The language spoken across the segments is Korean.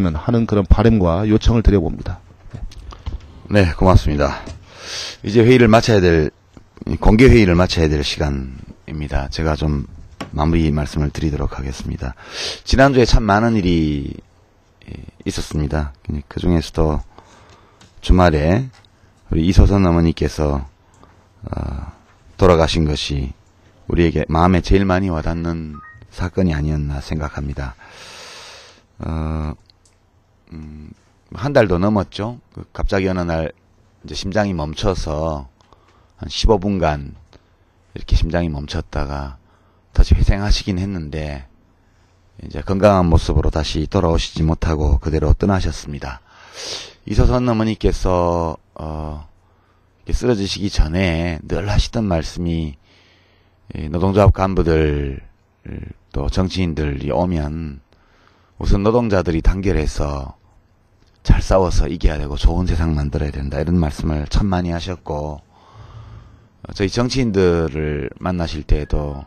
했으면 하는 그런 바램과 요청을 드려봅니다. 네, 고맙습니다. 이제 회의를 마쳐야 될, 공개 회의를 마쳐야 될 시간입니다. 제가 좀 마무리 말씀을 드리도록 하겠습니다. 지난주에 참 많은 일이 있었습니다. 그 중에서도 주말에 우리 이소선 어머니께서 어, 돌아가신 것이 우리에게 마음에 제일 많이 와닿는 사건이 아니었나 생각합니다. 어, 음, 한 달도 넘었죠. 그 갑자기 어느 날 이제 심장이 멈춰서 한 15분간 이렇게 심장이 멈췄다가 다시 회생하시긴 했는데 이제 건강한 모습으로 다시 돌아오시지 못하고 그대로 떠나셨습니다. 이소선 어머니께서 어, 쓰러지시기 전에 늘 하시던 말씀이 노동조합 간부들 또 정치인들이 오면 우선 노동자들이 단결해서 잘 싸워서 이겨야 되고 좋은 세상 만들어야 된다 이런 말씀을 참 많이 하셨고 저희 정치인들을 만나실 때에도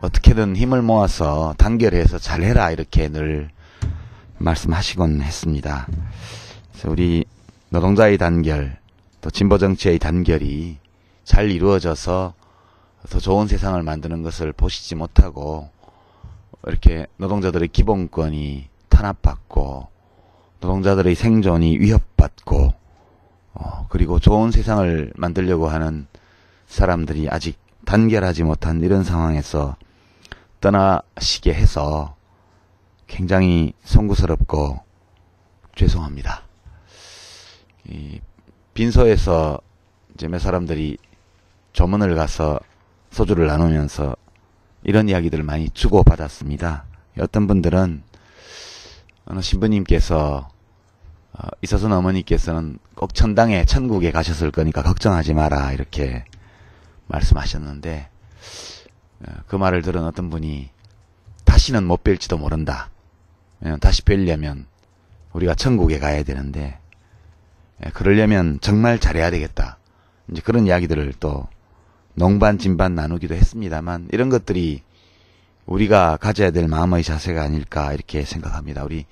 어떻게든 힘을 모아서 단결해서 잘해라 이렇게 늘 말씀하시곤 했습니다. 우리 노동자의 단결 또 진보 정치의 단결이 잘 이루어져서 더 좋은 세상을 만드는 것을 보시지 못하고 이렇게 노동자들의 기본권이 탄압받고 노동자들의 생존이 위협받고 어, 그리고 좋은 세상을 만들려고 하는 사람들이 아직 단결하지 못한 이런 상황에서 떠나시게 해서 굉장히 송구스럽고 죄송합니다. 이 빈소에서 이제 몇 사람들이 조문을 가서 소주를 나누면서 이런 이야기들을 많이 주고받았습니다. 어떤 분들은 어느 신부님께서 어, 이서선 어머니께서는 꼭 천당에 천국에 가셨을 거니까 걱정하지 마라 이렇게 말씀하셨는데 어, 그 말을 들은 어떤 분이 다시는 못 뵐지도 모른다. 다시 뵈려면 우리가 천국에 가야 되는데 예, 그러려면 정말 잘해야 되겠다. 이제 그런 이야기들을 또 농반 진반 나누기도 했습니다만 이런 것들이 우리가 가져야 될 마음의 자세가 아닐까 이렇게 생각합니다. 우리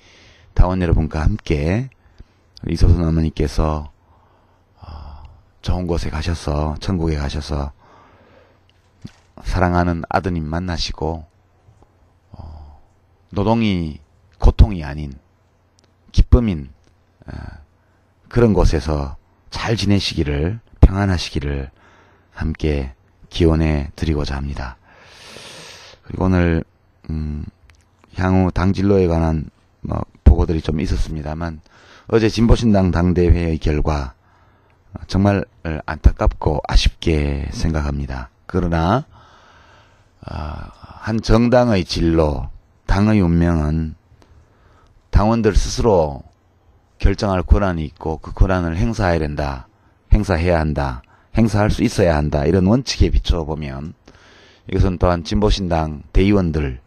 다원 여러분과 함께 이소선 어머니께서 어, 좋은 곳에 가셔서 천국에 가셔서 사랑하는 아드님 만나시고 어, 노동이 고통이 아닌 기쁨인 어, 그런 곳에서 잘 지내시기를 평안하시기를 함께 기원해 드리고자 합니다. 그리고 오늘 음, 향후 당 진로에 관한 뭐 보고들이 좀 있었습니다만 어제 진보신당 당대회의 결과 정말 안타깝고 아쉽게 생각합니다. 그러나 아, 한 정당의 진로, 당의 운명은 당원들 스스로 결정할 권한이 있고 그 권한을 행사해야 된다. 행사해야 한다. 행사할 수 있어야 한다. 이런 원칙에 비춰 보면 이것은 또한 진보신당 대의원들,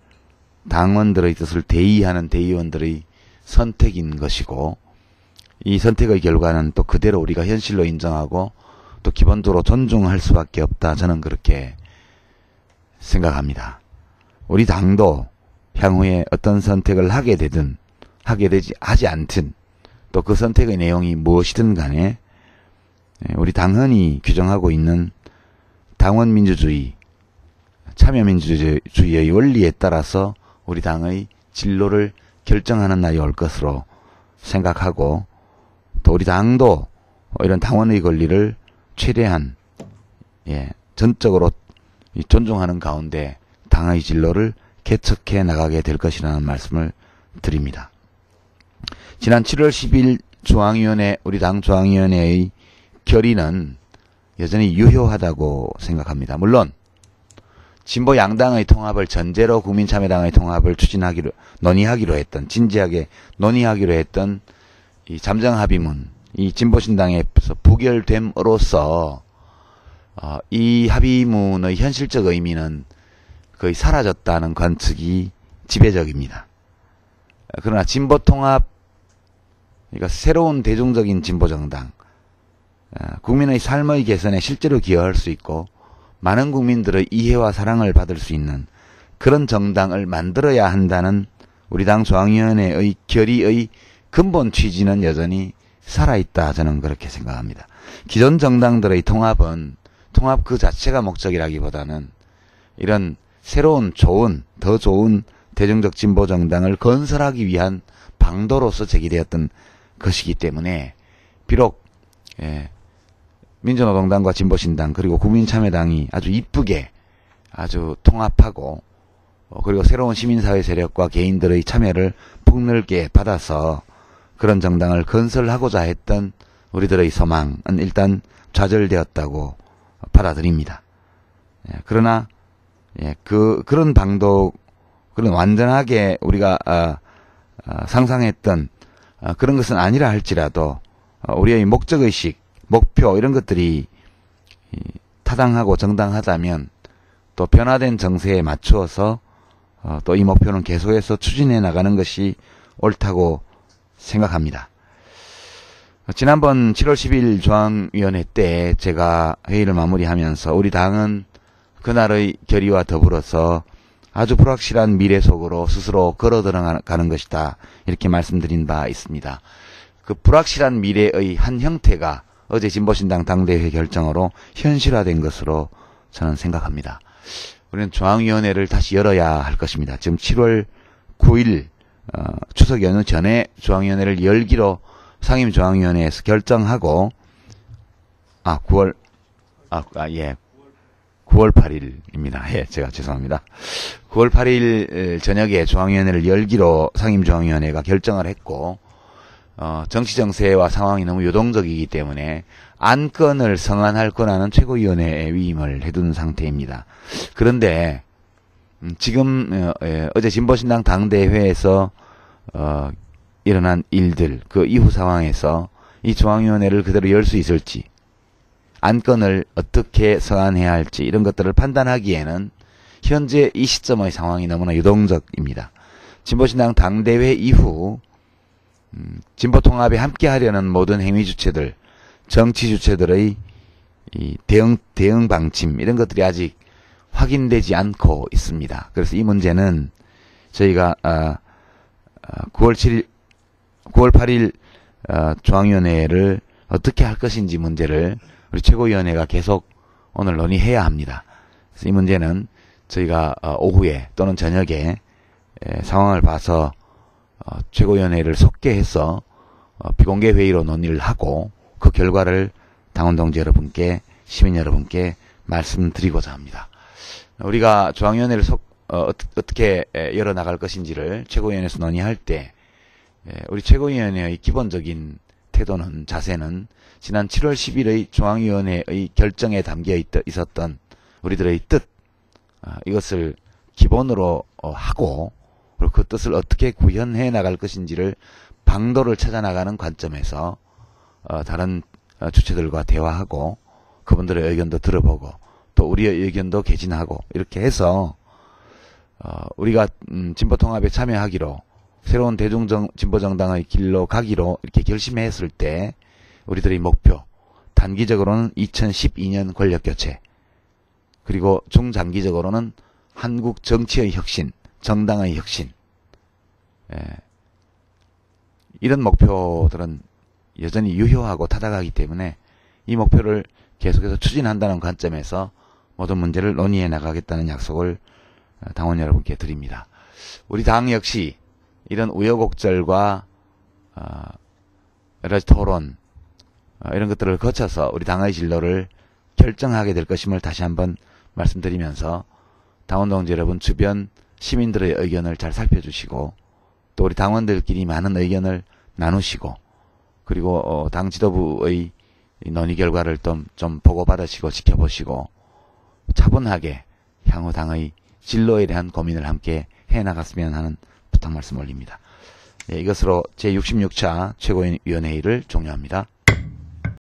당원들의 뜻을 대의하는 대의원들의 선택인 것이고 이 선택의 결과는 또 그대로 우리가 현실로 인정하고 또 기본적으로 존중할 수밖에 없다. 저는 그렇게 생각합니다. 우리 당도 향후에 어떤 선택을 하게 되든 하게 되지 하지 않든 또 그 선택의 내용이 무엇이든 간에 예, 우리 당헌이 규정하고 있는 당원 민주주의, 참여 민주주의의 원리에 따라서 우리 당의 진로를 결정하는 날이 올 것으로 생각하고 또 우리 당도 이런 당원의 권리를 최대한 예, 전적으로 존중하는 가운데 당의 진로를 개척해 나가게 될 것이라는 말씀을 드립니다. 지난 7월 10일 중앙위원회 우리 당 중앙위원회의 결의는 여전히 유효하다고 생각합니다. 물론 진보 양당의 통합을 전제로 국민참여당의 통합을 추진하기로 논의하기로 했던 진지하게 논의하기로 했던 이 잠정 합의문 이 진보신당에서 부결됨으로써 어, 이 합의문의 현실적 의미는 거의 사라졌다는 관측이 지배적입니다. 그러나 진보 통합 그러니까 새로운 대중적인 진보 정당 어, 국민의 삶의 개선에 실제로 기여할 수 있고 많은 국민들의 이해와 사랑을 받을 수 있는 그런 정당을 만들어야 한다는 우리 당 중앙위원회의 결의의 근본 취지는 여전히 살아있다 저는 그렇게 생각합니다. 기존 정당들의 통합은 통합 그 자체가 목적이라기보다는 이런 새로운 좋은 더 좋은 대중적 진보 정당을 건설하기 위한 방도로서 제기되었던 것이기 때문에 비록 예, 민주노동당과 진보신당 그리고 국민참여당이 아주 이쁘게 아주 통합하고 어, 그리고 새로운 시민사회 세력과 개인들의 참여를 폭넓게 받아서 그런 정당을 건설하고자 했던 우리들의 소망은 일단 좌절되었다고 받아들입니다. 예, 그러나 예, 그 그런 방도 그런 완전하게 우리가 아, 아, 상상했던 아, 그런 것은 아니라 할지라도 어, 우리의 목적 의식, 목표 이런 것들이 이, 타당하고 정당하다면 또 변화된 정세에 맞추어서 어, 또 이 목표는 계속해서 추진해 나가는 것이 옳다고 생각합니다. 지난번 7월 10일 중앙위원회 때 제가 회의를 마무리하면서 우리 당은 그날의 결의와 더불어서 아주 불확실한 미래 속으로 스스로 걸어 들어가는 것이다. 이렇게 말씀드린 바 있습니다. 그 불확실한 미래의 한 형태가 어제 진보신당 당대회 결정으로 현실화된 것으로 저는 생각합니다. 우리는 중앙위원회를 다시 열어야 할 것입니다. 지금 7월 9일 어, 추석 연휴 전에 중앙위원회를 열기로 상임중앙위원회에서 결정하고 아 9월 아, 아 예. 9월 8일입니다. 예, 제가 죄송합니다. 9월 8일 저녁에 중앙위원회를 열기로 상임중앙위원회가 결정을 했고 어, 정치 정세와 상황이 너무 요동적이기 때문에 안건을 성안할 거라는 최고위원회에 위임을 해둔 상태입니다. 그런데 음, 지금 어, 예, 어제 진보신당 당대회에서 어, 일어난 일들 그 이후 상황에서 이 중앙위원회를 그대로 열 수 있을지 안건을 어떻게 서안해야 할지 이런 것들을 판단하기에는 현재 이 시점의 상황이 너무나 유동적입니다. 진보신당 당대회 이후 음, 진보통합에 함께하려는 모든 행위 주체들, 정치 주체들의 이 대응 대응 방침 이런 것들이 아직 확인되지 않고 있습니다. 그래서 이 문제는 저희가 아, 아, 9월 7일 9월 8일 어, 중앙위원회를 어떻게 할 것인지 문제를 우리 최고위원회가 계속 오늘 논의해야 합니다. 그래서 이 문제는 저희가 어, 오후에 또는 저녁에 에, 상황을 봐서 어, 최고위원회를 속개해서 어, 비공개 회의로 논의를 하고 그 결과를 당원 동지 여러분께 시민 여러분께 말씀드리고자 합니다. 우리가 중앙위원회를 속, 어, 어떻게 열어 나갈 것인지를 최고위원회에서 논의할 때 우리 최고위원회의 기본적인 태도는 자세는 지난 7월 10일의 중앙위원회의 결정에 담겨 있었던 우리들의 뜻 아, 이것을 기본으로 어, 하고 그리고 그 뜻을 어떻게 구현해 나갈 것인지를 방도를 찾아 나가는 관점에서 어, 다른 어, 주체들과 대화하고 그분들의 의견도 들어보고 또 우리의 의견도 개진하고 이렇게 해서 우리가 음, 진보 통합에 참여하기로 새로운 대중정 진보 정당의 길로 가기로 이렇게 결심했을 때 우리들의 목표 단기적으로는 2012년 권력 교체 그리고 중장기적으로는 한국 정치의 혁신, 정당의 혁신 예. 이런 목표들은 여전히 유효하고 타당하기 때문에 이 목표를 계속해서 추진한다는 관점에서 모든 문제를 논의해 나가겠다는 약속을 당원 여러분께 드립니다. 우리 당 역시 이런 우여곡절과 어, 여러 가지 토론 어, 이런 것들을 거쳐서 우리 당의 진로를 결정하게 될 것임을 다시 한번 말씀드리면서 당원 동지 여러분 주변 시민들의 의견을 잘 살펴주시고 또 우리 당원들끼리 많은 의견을 나누시고 그리고 어, 당 지도부의 논의 결과를 좀, 좀 보고받으시고 지켜보시고 차분하게 향후 당의 진로에 대한 고민을 함께 해나갔으면 하는 부탁 말씀 올립니다. 예, 이것으로 제66차 최고위원회의를 종료합니다.